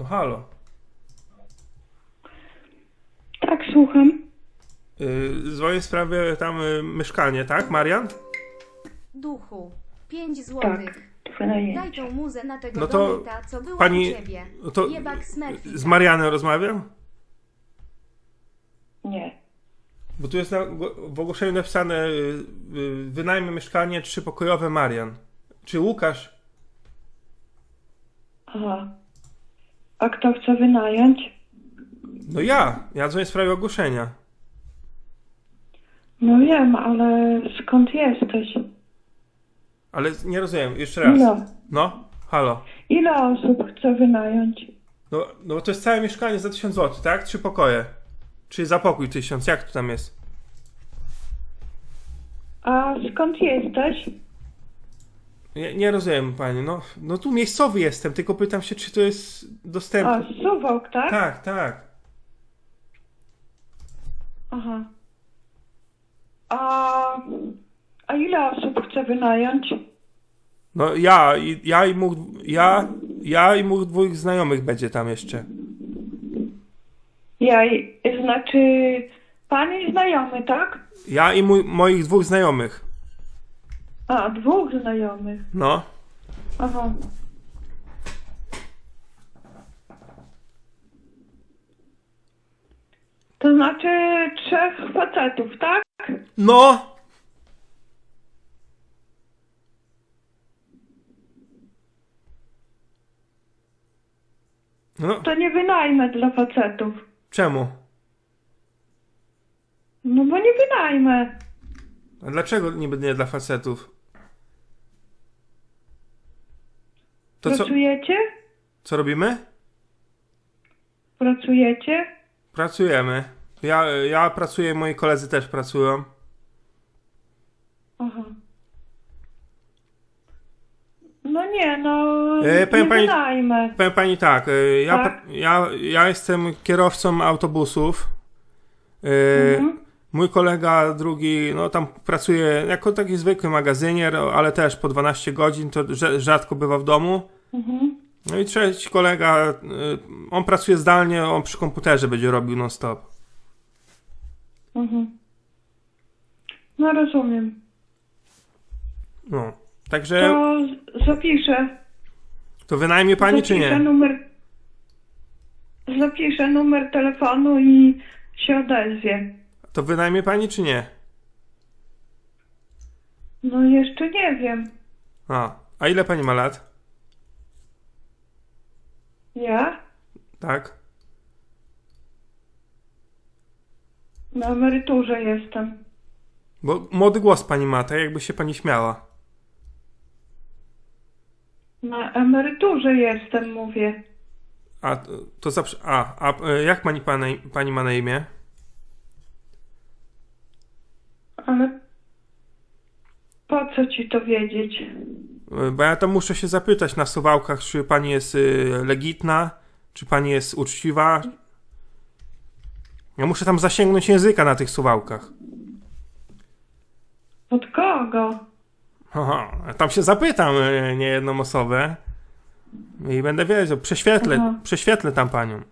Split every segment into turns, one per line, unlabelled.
No halo.
Tak, słucham.
Yy, dzwonię w sprawie tam y, mieszkanie, tak, Marian?
Duchu, 5 złotych.
Tak, to wynajęcie.
Daj tą muzę na tego
No to
co była
pani-
u ciebie.
no to
Jebak.
Z Marianem rozmawiam?
Nie.
Bo tu jest na, w ogłoszeniu napisane y, y, wynajmę mieszkanie trzypokojowe Marian. Czy Łukasz?
Aha. A kto chce wynająć?
No ja. Ja dzwonię w sprawie ogłoszenia.
No wiem, ale skąd jesteś?
Ale nie rozumiem, jeszcze raz.
Ile?
No, halo.
Ile osób chce wynająć?
No, no to jest całe mieszkanie za 1000 zł, tak? Trzy pokoje. Czy za pokój 1000? Jak to tam jest?
A skąd jesteś?
Nie, nie rozumiem pani. No, no tu miejscowy jestem, tylko pytam się, czy to jest
A,
dostępne.
z Suwałk, tak?
Tak, tak.
Aha. A, a ile osób chce wynająć?
No ja, i- ja i mój, ja, ja i mój dwóch znajomych będzie tam jeszcze.
Ja, i- znaczy, pani znajomy, tak?
Ja i mój, moich dwóch znajomych.
A, dwóch znajomych.
No.
Aha. To znaczy trzech facetów, tak?
No! No,
To nie wynajmę dla facetów.
czemu?
No bo nie wynajmę.
A dlaczego niby nie dla facetów? To co,
Pracujecie?
co robimy?
Pracujecie?
Pracujemy. Ja, ja pracuję, moi koledzy też pracują.
Aha. No nie, no
E,
nie
powiem pani-
wynajmę.
Powiem pani tak, y, ja,
Tak?
ja, ja jestem kierowcą autobusów. Y,
Mhm.
Mój kolega drugi, no tam pracuje jako taki zwykły magazynier, ale też po 12 godzin, to rzadko bywa w domu.
Mhm.
No i trzeci kolega, y, on pracuje zdalnie, on przy komputerze będzie robił non stop.
Mhm. No rozumiem.
No. Także
To zapiszę.
to wynajmie pani czy
zapiszę
nie?
numer. Zapiszę numer telefonu i się odezwie.
To wynajmie pani czy nie?
No jeszcze nie wiem.
A, a ile pani ma lat?
Ja?
Tak?
Na emeryturze jestem.
Bo młody głos pani ma, tak jakby się pani śmiała.
Na emeryturze jestem, mówię.
A to, to zawsze. A, a y, jak pani, pani, pani ma na imię?
Ale po co ci to wiedzieć?
Y, Bo ja tam muszę się zapytać na suwałkach, czy pani jest y, legitna, czy pani jest uczciwa. Ja muszę tam zasięgnąć języka na tych suwałkach.
Od kogo?
Aha, tam się zapytam y, niejedną osobę i będę wiedział, prześwietlę,
Aha.
prześwietlę tam panią.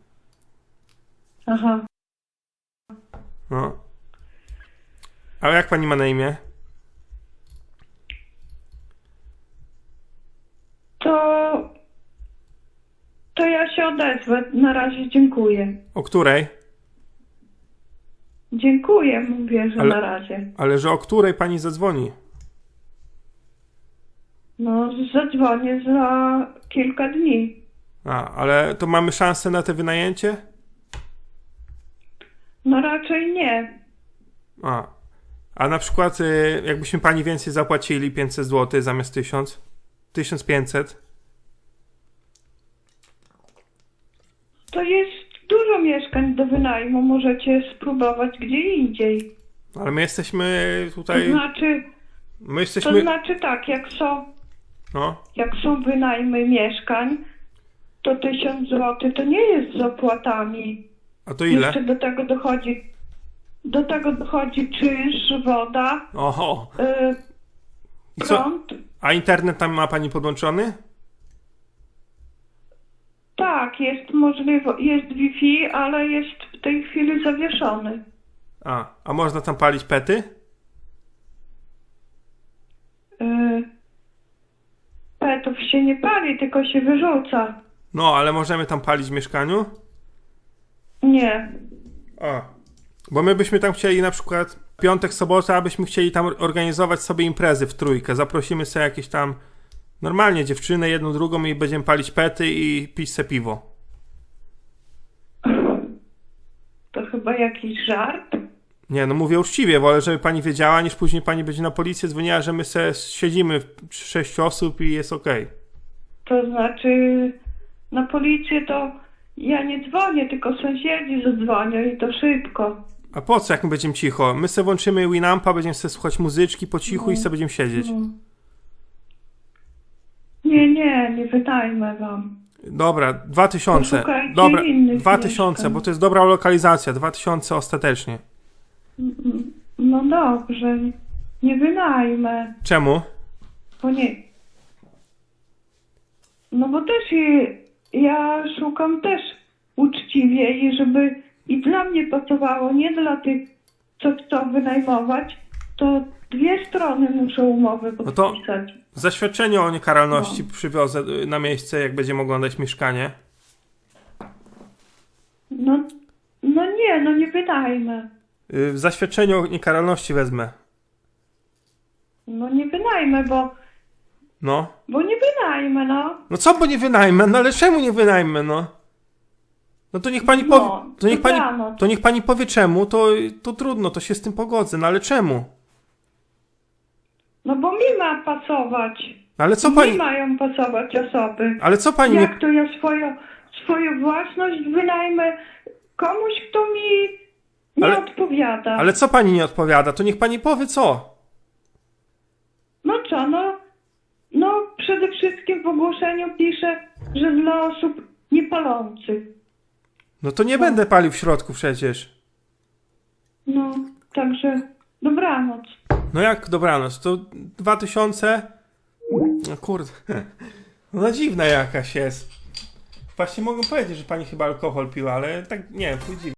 Aha.
No. A jak pani ma na imię?
To. To ja się odezwę. Na razie dziękuję.
O której?
Dziękuję, mówię, że
Ale-
na razie.
Ale że o której pani zadzwoni?
No, zadzwonię za kilka dni.
A, ale to mamy szansę na te wynajęcie?
No raczej nie.
A. A na przykład, y, jakbyśmy pani więcej zapłacili 500 zł zamiast 1000? 1500?
To jest dużo mieszkań do wynajmu. Możecie spróbować gdzie indziej.
Ale my jesteśmy
To
tutaj.
znaczy,
My
to
jesteśmy.
znaczy tak, jak są,
No.
jak są wynajmy mieszkań, to 1000 zł to nie jest z opłatami.
A to ile?
Jeszcze do tego dochodzi, do tego dochodzi czynsz, woda,
Oho.
yy,
I co?
prąd.
A internet tam ma pani podłączony?
Tak, tak, jest możliwe, jest Wi-Fi, ale jest w tej chwili zawieszony.
A, a można tam palić pety?
Yy, petów się nie pali, tylko się wyrzuca.
No, ale możemy tam palić w mieszkaniu?
Nie.
A. Bo my byśmy tam chcieli na przykład piątek, sobota, abyśmy chcieli tam organizować sobie imprezy w trójkę. Zaprosimy sobie jakieś tam normalnie dziewczynę, jedną, drugą i będziemy palić pety i pić se piwo.
To chyba jakiś żart.
Nie, no mówię uczciwie, wolę, żeby pani wiedziała, niż później pani będzie na policję dzwoniła, że my se siedzimy w sześć osób i jest okej.
To znaczy, na policję to ja nie dzwonię, tylko sąsiedzi zadzwonią i to szybko.
A po co, jak my będziemy cicho? My se włączymy Winampa, będziemy se słuchać muzyczki po cichu i
No.
se będziemy siedzieć.
Nie, nie, nie wydajmy wam.
Dobra, dwa tysiące.
Poszukajcie
Dobra,
innych
dwa tysiące,
mieszkań.
bo to jest dobra lokalizacja. Dwa tysiące ostatecznie.
No dobrze, nie wynajmę,
Czemu?
bo nie. No bo też i- ja szukam też uczciwie i żeby i dla mnie pracowało, nie dla tych, co chcą wynajmować, to dwie strony muszą umowy
No to-
podpisać.
Zaświadczenie o niekaralności
No.
przywiozę y, na miejsce, jak będziemy oglądać mieszkanie.
No, no nie, no nie wydajmy.
Y, Zaświadczenie o niekaralności wezmę.
No nie wynajmę, bo,
No.
bo nie wynajmę, no.
No co, bo nie wynajmę? No ale czemu nie wynajmę, no? No to niech pani powie,
No,
to niech pani,
dobranoc.
to niech pani powie czemu, to, to trudno, to się z tym pogodzę, no ale czemu?
No bo mi ma pasować.
No ale co pani,
mają pasować osoby.
ale co pani, nie,
Jak to ja swoją, swoją własność wynajmę komuś, kto mi nie
Ale-
odpowiada?
ale co pani nie odpowiada, to niech pani powie co?
No co, no, no przede wszystkim w ogłoszeniu piszę, że dla osób niepalących.
No to nie będę palił w środku przecież.
No, także dobranoc.
No jak dobranoc, to dwa tysiące? No kurde, no dziwna jakaś jest. Właśnie mogę powiedzieć, że pani chyba alkohol piła, ale tak nie, chuj dziwne.